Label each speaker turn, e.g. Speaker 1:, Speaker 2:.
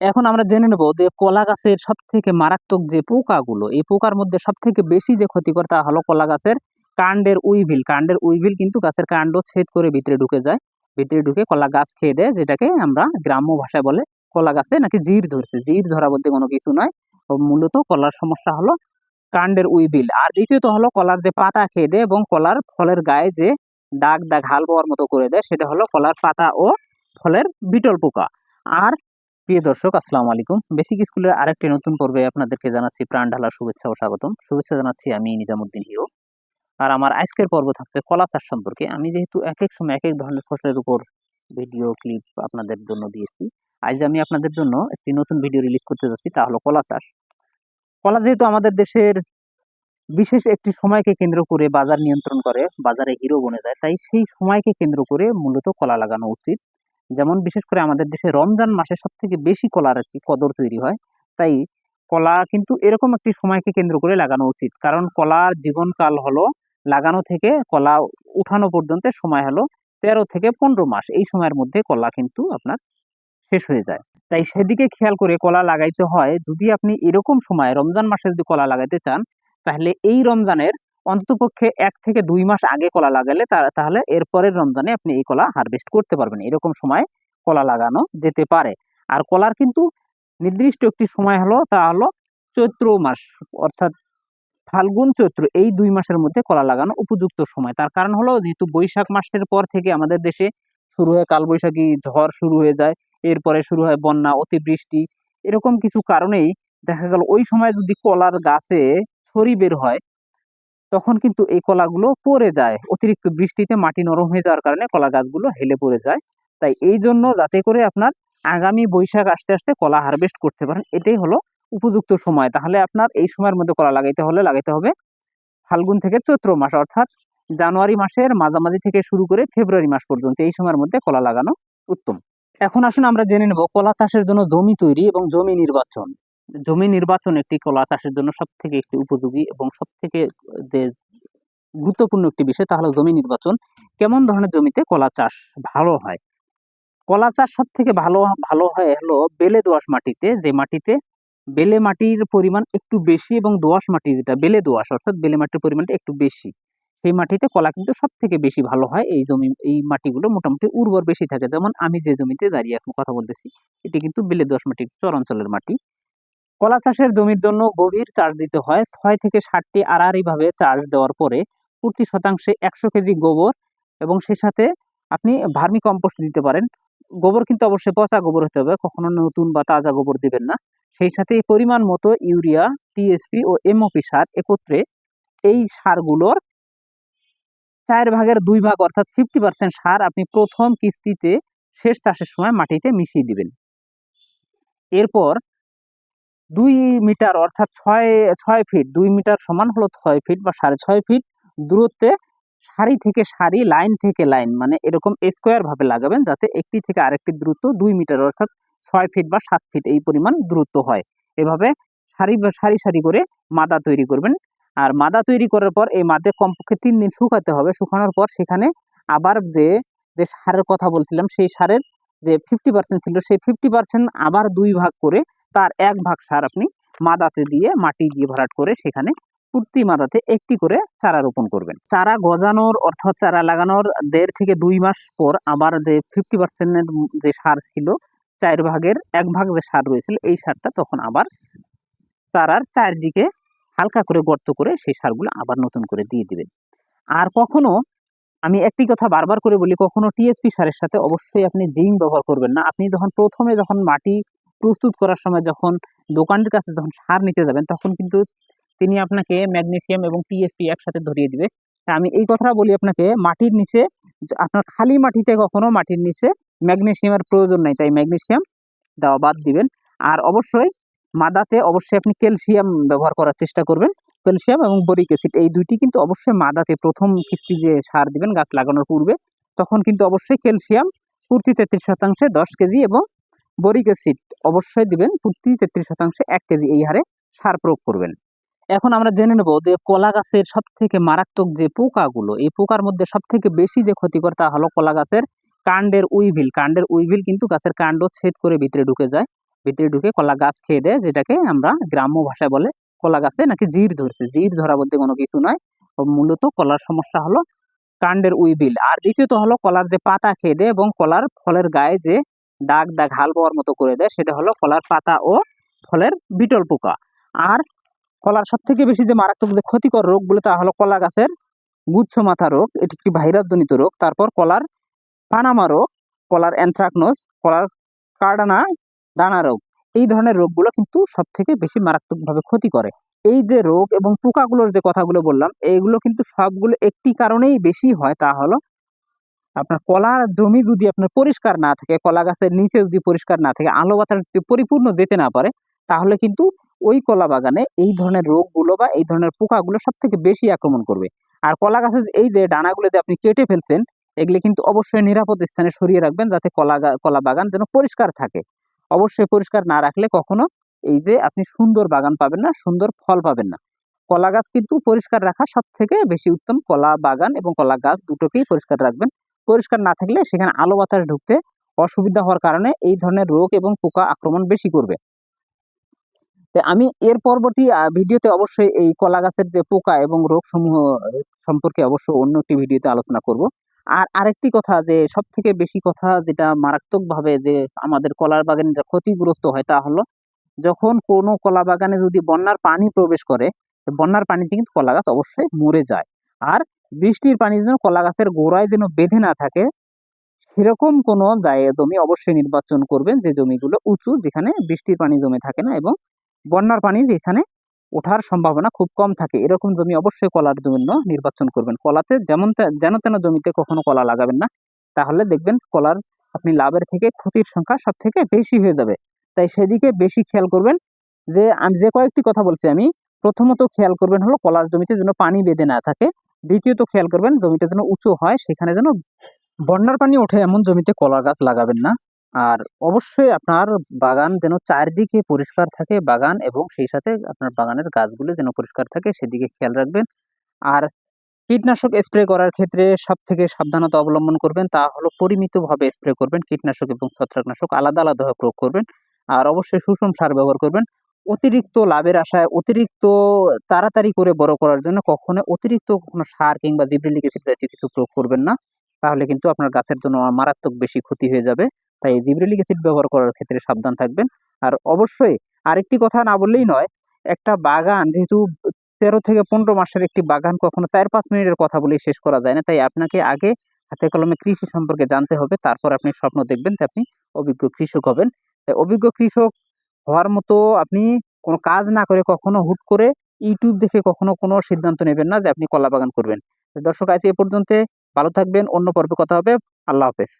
Speaker 1: এখন আমরা জেনে নেব যে কলা গাছের সব থেকে মারাত্মক যে পোকাগুলো, এই পোকার মধ্যে সব থেকে বেশি যে ক্ষতিকর তা হলো কলা গাছের কাণ্ডের উইভিল। কাণ্ডের উইভিল কিন্তু গাছের কাণ্ড ছেদ করে ভিতরে ঢুকে যায়। ভিতরে ঢুকে কলা গাছ খেয়ে দেয়, যেটাকে আমরা গ্রাম্য ভাষায় বলে কলা গাছে নাকি জির ধরছে। জির ধরা বলতে কোনো কিছু নয়। মূলত কলার সমস্যা হলো কাণ্ডের উইভিল। আর দ্বিতীয়ত হলো কলার যে পাতা খেয়ে দেয় এবং কলার ফলের গায়ে যে দাগ দাগ, হাল পাওয়ার মতো করে দেয়, সেটা হলো কলার পাতা ও ফলের বিটল পোকা। আর প্রিয় দর্শক, আসসালামু আলাইকুম। বেসিক স্কুলের আরেকটি নতুন পর্বে আপনাদেরকে জানাচ্ছি প্রাণ ঢালা শুভেচ্ছা ও স্বাগতম। শুভেচ্ছা জানাচ্ছি আমি নিজামুদ্দিন হিরো আর আমার আজকের পর্ব থাকছে কলা চাষ সম্পর্কে। আমি যেহেতু এক এক সময় এক এক ধরনের ফসলের উপর ভিডিও ক্লিপ আপনাদের জন্য দিয়েছি। আজ আমি আপনাদের জন্য একটি নতুন ভিডিও রিলিজ করতে যাচ্ছি, তা হলো কলা চাষ। কলা যেহেতু আমাদের দেশের বিশেষ একটি সময়কে কেন্দ্র করে বাজার নিয়ন্ত্রণ করে, বাজারে হিরো বনে যায়, তাই সেই সময়কে কেন্দ্র করে মূলত কলা লাগানো উচিত। যেমন বিশেষ করে আমাদের দেশে রমজান মাসে সব থেকে বেশি কলার আর কি কদর তৈরি হয়। তাই কলা কিন্তু এরকম একটি সময়কে কেন্দ্র করে লাগানো উচিত। কারণ কলার জীবনকাল হলো লাগানো থেকে কলা উঠানো পর্যন্ত, সময় হলো তেরো থেকে পনেরো মাস। এই সময়ের মধ্যে কলা কিন্তু আপনার শেষ হয়ে যায়। তাই সেদিকে খেয়াল করে কলা লাগাইতে হয়। যদি আপনি এরকম সময় রমজান মাসে যদি কলা লাগাইতে চান, তাহলে এই রমজানের অন্ততপক্ষে এক থেকে দুই মাস আগে কলা লাগালে তাহলে এরপরের রমজানে আপনি এই কলা হারভেস্ট করতে পারবেন। এরকম সময় কলা লাগানো যেতে পারে। আর কলার কিন্তু নির্দিষ্ট একটি সময় হলো, তা হলো চৈত্র মাস, অর্থাৎ ফাল্গুন চৈত্র, এই দুই মাসের মধ্যে কলা লাগানো উপযুক্ত সময়। তার কারণ হলো, যেহেতু বৈশাখ মাসের পর থেকে আমাদের দেশে শুরু হয় কালবৈশাখী ঝড় শুরু হয়ে যায়, এরপরে শুরু হয় বন্যা, অতিবৃষ্টি, এরকম কিছু কারণেই দেখা গেল ওই সময় যদি কলার গাছে ছড়ি বের হয় তখন কিন্তু এই কলাগুলো পড়ে যায়। অতিরিক্ত বৃষ্টিতে মাটি নরম হয়ে যাওয়ার কারণে কলা গাছগুলো হেলে পড়ে যায়। তাই এই জন্য যাতে করে আপনার আগামী বৈশাখ আসতে আসতে কলা হারভেস্ট করতে পারেন, এটাই হলো উপযুক্ত সময়। তাহলে আপনার এই সময়ের মধ্যে কলা লাগাইতে হলে লাগাইতে হবে ফাল্গুন থেকে চৈত্র মাস, অর্থাৎ জানুয়ারি মাসের মাঝামাঝি থেকে শুরু করে ফেব্রুয়ারি মাস পর্যন্ত এই সময়ের মধ্যে কলা লাগানো উত্তম। এখন আসুন আমরা জেনে নেব কলা চাষের জন্য জমি তৈরি এবং জমি নির্বাচন। জমি নির্বাচন একটি কলা চাষের জন্য সব থেকে একটি উপযোগী এবং সব থেকে যে গুরুত্বপূর্ণ একটি বিষয় তা হলো জমি নির্বাচন। কেমন ধরনের জমিতে কলা চাষ ভালো হয়? কলা চাষ সব থেকে ভালো ভালো হয় হলো বেলে দোআঁশ মাটিতে, যে মাটিতে বেলে মাটির পরিমাণ একটু বেশি এবং দোআঁশ মাটি যেটা বেলে দোআঁশ অর্থাৎ বেলে মাটির পরিমাণটা একটু বেশি, সেই মাটিতে কলা কিন্তু সব থেকে বেশি ভালো হয়। এই জমি, এই মাটিগুলো মোটামুটি উর্বর বেশি থাকে। যেমন আমি যে জমিতে দাঁড়িয়ে এখন কথা বলতেছি, এটি কিন্তু বেলে দোআঁশ মাটির চর অঞ্চলের মাটি। কলা চাষের জমির জন্য গভীর চাষ দিতে হয়। ছয় থেকে ষাটটি আড়াআড়ি ভাবে চাষ দেওয়ার পরে প্রতি শতাংশে একশো কেজি গোবর এবং সেই সাথে আপনি ভার্মি কম্পোস্ট দিতে পারেন। গোবর কিন্তু অবশ্যই পচা গোবর হতে হবে, কখনো নতুন বা তাজা গোবর দিবেন না। সেই সাথে পরিমাণ মতো ইউরিয়া টিএসপি ও এমওপি সার একত্রে এই সারগুলোর চার ভাগের দুই ভাগ অর্থাৎ ফিফটি পার্সেন্ট সার আপনি প্রথম কিস্তিতে শেষ চাষের সময় মাটিতে মিশিয়ে দিবেন। এরপর দুই মিটার অর্থাৎ ছয় ছয় ফিট দুই মিটার সমান হলো ছয় ফিট বা সাড়ে ছয় ফিট দূরত্বে সারি থেকে সারি লাইন থেকে লাইন মানে এরকম স্কোয়ার ভাবে লাগাবেন যাতে একটি থেকে আরেকটি দূরত্ব দুই মিটার অর্থাৎ ছয় ফিট বা সাত ফিট এই পরিমাণ দূরত্ব হয়। এভাবে সারি বা সারি সারি করে মাদা তৈরি করবেন। আর মাদা তৈরি করার পর এই মাদে কমপক্ষে তিন দিন শুকাতে হবে। শুকানোর পর সেখানে আবার যে যে সারের কথা বলছিলাম, সেই সারের যে ফিফটি পার্সেন্ট ছিল, সেই ফিফটি পার্সেন্ট আবার দুই ভাগ করে তার এক ভাগ সার আপনি মাদাতে দিয়ে মাটি দিয়ে ভরাট করে সেখানে প্রতি মাদাতে একটি করে চারা রোপণ করবেন। চারা গজানোর অর্থাৎ চারা লাগানোর দেড় থেকে দুই মাস পর আবার যে ফিফটি পার্সেন্টের যে সার ছিল, চার ভাগের এক ভাগ যে সার রয়েছিল, এই সারটা তখন আবার চারার চারদিকে হালকা করে গর্ত করে সেই সারগুলো আবার নতুন করে দিয়ে দিবেন। আর কখনো, আমি একটি কথা বারবার করে বলি, কখনো টিএসপি সারের সাথে অবশ্যই আপনি জিঙ্ক ব্যবহার করবেন না। আপনি যখন প্রথমে যখন মাটি প্রস্তুত করার সময় যখন দোকানের কাছে যখন সার নিতে যাবেন, তখন কিন্তু তিনি আপনাকে ম্যাগনেসিয়াম এবং টিএসপি একসাথে ধরিয়ে দিবে। আমি এই কথাটা বলি আপনাকে, মাটির নিচে আপনার খালি মাটিতে কখনো মাটির নিচে ম্যাগনেসিয়ামের প্রয়োজন নাই, তাই ম্যাগনেসিয়াম দেওয়া বাদ দিবেন। আর অবশ্যই মাদাতে অবশ্যই আপনি ক্যালসিয়াম ব্যবহার করার চেষ্টা করবেন। ক্যালসিয়াম এবং বরিক অ্যাসিড, এই দুইটি কিন্তু অবশ্যই মাদাতে প্রথম কিস্তি যে সার দিবেন গাছ লাগানোর পূর্বে, তখন কিন্তু অবশ্যই ক্যালসিয়াম প্রতি তেত্রিশ শতাংশে দশ কেজি এবং বরিক অ্যাসিড অবশ্যই দিবেন প্রতি তেত্রিশ শতাংশে এক কেজি এই হারে সার প্রয়োগ করবেন। এখন আমরা জেনে নেব যে কলা গাছের সব থেকে মারাত্মক যে পোকাগুলো, এই পোকার মধ্যে সব থেকে বেশি যে ক্ষতিকর তা হলো কলা গাছের কাণ্ডের উইভিল। কাণ্ডের উইভিল কিন্তু গাছের কাণ্ড ছেদ করে ভিতরে ঢুকে যায়। ভিতরে ঢুকে কলা গাছ খেয়ে দেয়, যেটাকে আমরা গ্রাম্য ভাষায় বলে কলা গাছে নাকি জির ধরছে। জির ধরা বলতে কোনো কিছু নয়। মূলত কলার সমস্যা হলো কাণ্ডের উইবিল আর দ্বিতীয়ত হলো কলার যে পাতা খেয়ে দেয় এবং কলার ফলের গায়ে যে দাগ দাগ হাল পাওয়ার মতো করে দেয়, সেটা হলো কলার পাতা ও ফলের বিটল পোকা। আর কলার সব থেকে বেশি যে মারাত্মক যে ক্ষতিকর রোগগুলো তা হলো কলা গাছের গুচ্ছ মাথা রোগ, এটি একটি ভাইরাসজনিত রোগ। তারপর কলার পানামা রোগ, কলার অ্যানথ্রাকনোস কলার কার্ডানা দানা রোগ। এই ধরনের রোগগুলো কিন্তু সব থেকে বেশি মারাত্মকভাবে ক্ষতি করে। এই যে রোগ এবং পোকাগুলোর যে কথাগুলো বললাম, এইগুলো কিন্তু সবগুলো একটি কারণেই বেশি হয়, তা হলো আপনার কলার জমি যদি আপনার পরিষ্কার না থাকে, কলা গাছের নিচে যদি পরিষ্কার না থাকে, আলো বাতাস যদি পরিপূর্ণ যেতে না পারে, তাহলে কিন্তু ওই কলা বাগানে এই ধরনের রোগগুলো বা এই ধরনের পোকাগুলো সব থেকে বেশি আক্রমণ করবে। আর কলা গাছের এই যে ডানাগুলো যে আপনি কেটে ফেলছেন, এগুলি কিন্তু অবশ্যই নিরাপদ স্থানে সরিয়ে রাখবেন যাতে কলা কলা বাগান যেন পরিষ্কার থাকে। অবশ্যই পরিষ্কার না রাখলে কখনো এই যে আপনি সুন্দর বাগান পাবেন না, সুন্দর ফল পাবেন না। কলা গাছ কিন্তু পরিষ্কার রাখা সব থেকে বেশি উত্তম কলা বাগান এবং কলা গাছ দুটোকেই পরিষ্কার রাখবেন। পরিষ্কার না থাকলে সেখানে আলো বাতাস ঢুকতে অসুবিধা হওয়ার কারণে এই ধরনের রোগ এবং পোকা আক্রমণ বেশি করবে। তো আমি এর পরবর্তী ভিডিওতে অবশ্যই এই কলা গাছের যে পোকা এবং রোগ সমূহ সম্পর্কে অবশ্য অন্য একটি ভিডিওতে আলোচনা করব। আর আরেকটি কথা যে সব থেকে বেশি কথা যেটা মারাত্মকভাবে যে আমাদের কলার বাগানে ক্ষতিগ্রস্ত হয় তা হলো, যখন কোনো কলা বাগানে যদি বন্যার পানি প্রবেশ করে, বন্যার পানিতে কিন্তু কলা গাছ অবশ্যই মরে যায়। আর বৃষ্টির পানি যেন কলা গাছের গোড়ায় যেন বেঁধে না থাকে, সেরকম কোনো জায়গা জমি অবশ্যই নির্বাচন করবেন যে জমিগুলো উঁচু, যেখানে বৃষ্টির পানি জমে থাকে না এবং বন্যার পানি যেখানে ওঠার সম্ভাবনা খুব কম থাকে। এরকম জমি অবশ্যই কলার জন্য নির্বাচন করবেন। কলাতে যেমন যেন তেন জমিতে কখনো কলা লাগাবেন না, তাহলে দেখবেন কলার আপনি লাভের থেকে ক্ষতির সংখ্যা সব থেকে বেশি হয়ে যাবে। তাই সেদিকে বেশি খেয়াল করবেন। যে আমি যে কয়েকটি কথা বলছি, আমি প্রথমত খেয়াল করবেন হলো কলার জমিতে যেন পানি বেঁধে না থাকে দ্বিতীয়ত খেয়াল করবেন, জমিটা যেন উঁচু হয়, সেখানে যেন বন্যার পানি ওঠে এমন জমিতে কলা গাছ লাগাবেন না। আর অবশ্যই আপনার বাগান যেন চারদিকে পরিষ্কার থাকে, বাগান এবং সেই সাথে আপনার বাগানের গাছগুলো যেন পরিষ্কার থাকে, সেদিকে খেয়াল রাখবেন। আর কীটনাশক স্প্রে করার ক্ষেত্রে সব থেকে সাবধানতা অবলম্বন করবেন, তা হলো পরিমিতভাবে স্প্রে করবেন, কীটনাশক এবং ছত্রাকনাশক আলাদা আলাদাভাবে প্রয়োগ করবেন। আর অবশ্যই সুষম সার ব্যবহার করবেন। অতিরিক্ত লাভের আশায় অতিরিক্ত তাড়াতাড়ি করে বড় করার জন্য কখনো অতিরিক্ত কোনো সার কিংবা জিব্রেলিক জাতীয় কিছু প্রয়োগ করবেন না। তাহলে কিন্তু আপনার গাছের জন্য মারাত্মক বেশি ক্ষতি হয়ে যাবে। তাই জিব্রেলিক অ্যাসিড ব্যবহার করার ক্ষেত্রে সাবধান থাকবেন। আর অবশ্যই আরেকটি কথা না বললেই নয়, একটা বাগান যেহেতু তেরো থেকে পনেরো মাসের একটি বাগান কখনো চার পাঁচ মিনিটের কথা বলেই শেষ করা যায় না। তাই আপনাকে আগে হাতে কলমে কৃষি সম্পর্কে জানতে হবে, তারপর আপনি স্বপ্ন দেখবেন যে আপনি অভিজ্ঞ কৃষক হবেন। তাই অভিজ্ঞ কৃষক হওয়ার মতো আপনি কোনো কাজ না করে কখনো হুট করে ইউটিউব দেখে কখনো কোনো সিদ্ধান্ত নেবেন না যে আপনি কলা বাগান করবেন। দর্শক, আজ এ পর্যন্ত ভালো থাকবেন, অন্য পর্বে কথা হবে। আল্লাহ হাফেজ।